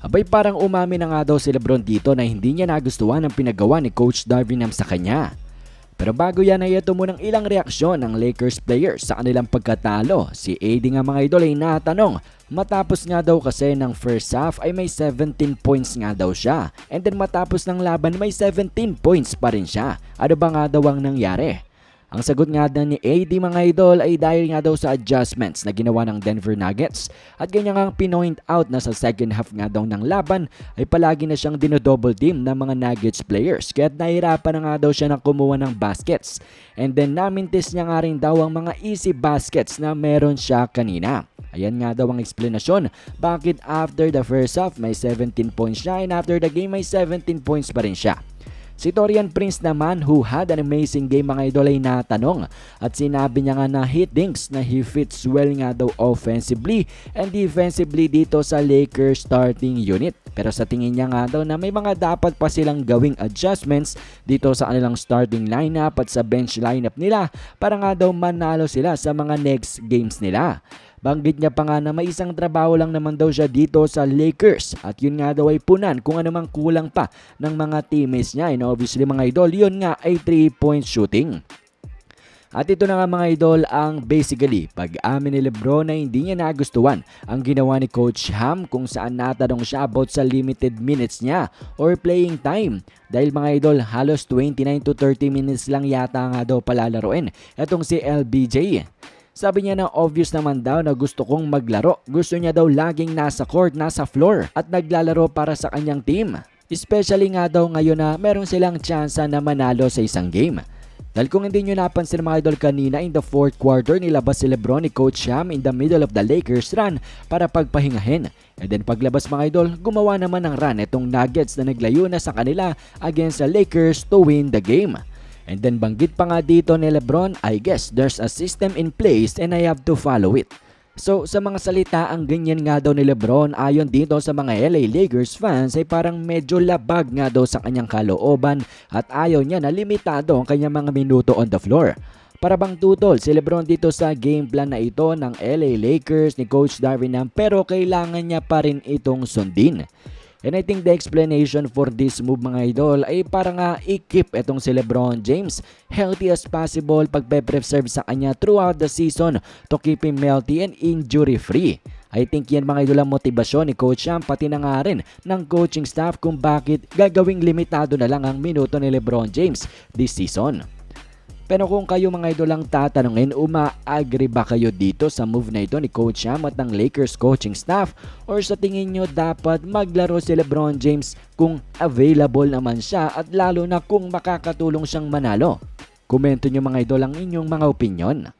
Abay parang umami na nga daw si Lebron dito na hindi niya nagustuhan ang pinagawa ni Coach Darvin Ham sa kanya. Pero bago yan ay ito munang ilang reaksyon ng Lakers players sa kanilang pagkatalo. Si AD nga mga idol ay natanong matapos nga daw kasi ng first half ay may 17 points nga daw siya. And then matapos ng laban may 17 points pa rin siya. Ano ba nga daw ang nangyari? Ang sagot nga ni AD mga idol ay dahil nga daw sa adjustments na ginawa ng Denver Nuggets at ganyan nga pinoint out na sa second half nga daw ng laban ay palagi na siyang dinodouble team ng mga Nuggets players kaya nahirapan na nga daw siya na kumuha ng baskets and then namintis niya nga rin daw ang mga easy baskets na meron siya kanina. Ayan nga daw ang explanasyon bakit after the first half may 17 points siya and after the game may 17 points pa rin siya. Si Torian Prince naman who had an amazing game mga idol ay natanong at sinabi niya nga na he thinks na he fits well nga daw offensively and defensively dito sa Lakers starting unit. Pero sa tingin niya nga daw na may mga dapat pa silang gawing adjustments dito sa kanilang starting lineup at sa bench lineup nila para nga daw manalo sila sa mga next games nila. Banggit niya pa nga na may isang trabaho lang naman daw siya dito sa Lakers at yun nga daw ay punan kung ano mang kulang pa ng mga teammates niya and obviously mga idol yun nga ay 3 point shooting. At ito na nga mga idol ang basically pag-amin ni Lebron na hindi niya nagustuhan ang ginawa ni Coach Ham kung saan natanong siya about sa limited minutes niya or playing time. Dahil mga idol halos 29 to 30 minutes lang yata nga daw palalaroin etong si LBJ. Sabi niya na obvious naman daw na gusto kong maglaro. Gusto niya daw laging nasa court, nasa floor at naglalaro para sa kanyang team. Especially nga daw ngayon na meron silang tsansa na manalo sa isang game. Dahil kung hindi nyo napansin mga idol kanina in the fourth quarter nilabas si Lebron ni Coach Sham in the middle of the Lakers run para pagpahingahin. And then paglabas mga idol, gumawa naman ng run itong Nuggets na naglayo na sa kanila against the Lakers to win the game. And then banggit pa nga dito ni Lebron, I guess there's a system in place and I have to follow it. So sa mga salita ang ganyan nga daw ni Lebron ayon dito sa mga LA Lakers fans ay parang medyo labag nga daw sa kanyang kalooban at ayaw niya na limitado ang kanyang mga minuto on the floor. Para bang tutol si Lebron dito sa game plan na ito ng LA Lakers ni Coach Darvin pero kailangan niya pa rin itong sundin. And I think the explanation for this move mga idol ay para nga i-keep itong si Lebron James healthy as possible pagpe-preserve sa kanya throughout the season to keep him healthy and injury free. I think yan mga idol ang motibasyon ni Coach Sham pati na nga rin ng coaching staff kung bakit gagawing limitado na lang ang minuto ni Lebron James this season. Pero kung kayo mga idol lang tatanungin, uma-agree ba kayo dito sa move na ito ni Coach Sham at ng Lakers coaching staff? Or sa tingin nyo dapat maglaro si Lebron James kung available naman siya at lalo na kung makakatulong siyang manalo? Komento nyo mga idol ang inyong mga opinion.